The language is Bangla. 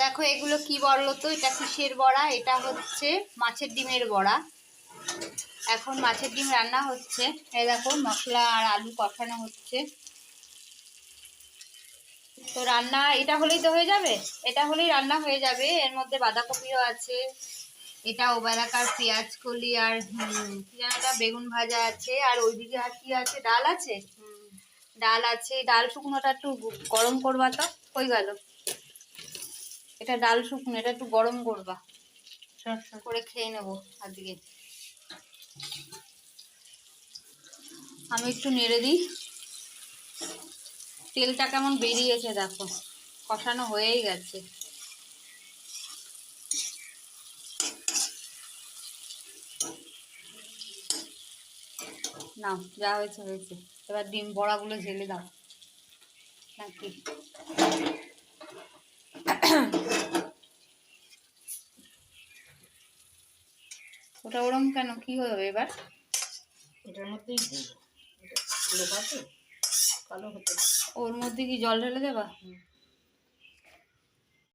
দেখো এগুলো কি বলল তো এটা কিসের বড়া? এটা হচ্ছে মাছের ডিমের বড়া। এখন মাছের ডিম রান্না হচ্ছে। এই দেখো মশলা আর আলু কষানো হচ্ছে। তো রান্না এটা হলেই তো হয়ে যাবে? এটা হলেই রান্না হয়ে যাবে। এর মধ্যে বাঁধাকপিও আছে। এটা ওবেলাকার পেঁয়াজ কলি আর কি যেন এটা বেগুন ভাজা আছে। আর ওইদিকে আর কি আছে? ডাল আছে? ডাল আছে। ডাল শুকনোটা একটু গরম করবা তো? হয়ে গেল। এটা ডাল শুকনো এটা একটু গরম করবা। করে খেয়ে নেব আজকে। আমি একটু নেড়ে দিই। তেলটা কেমন বেরিয়েছে দেখো কষানো হয়েই গেছে। নাও যা হয়েছে হয়েছে। এবার ডিম বড়াগুলো ঝেলে দাও। নাকি? ওটা ওরম কেন? কি হবে এবার? এটার মধ্যেই লোকাতে কালো হতে ওর মধ্যে কি জল ঢেলে দেবা? হুম।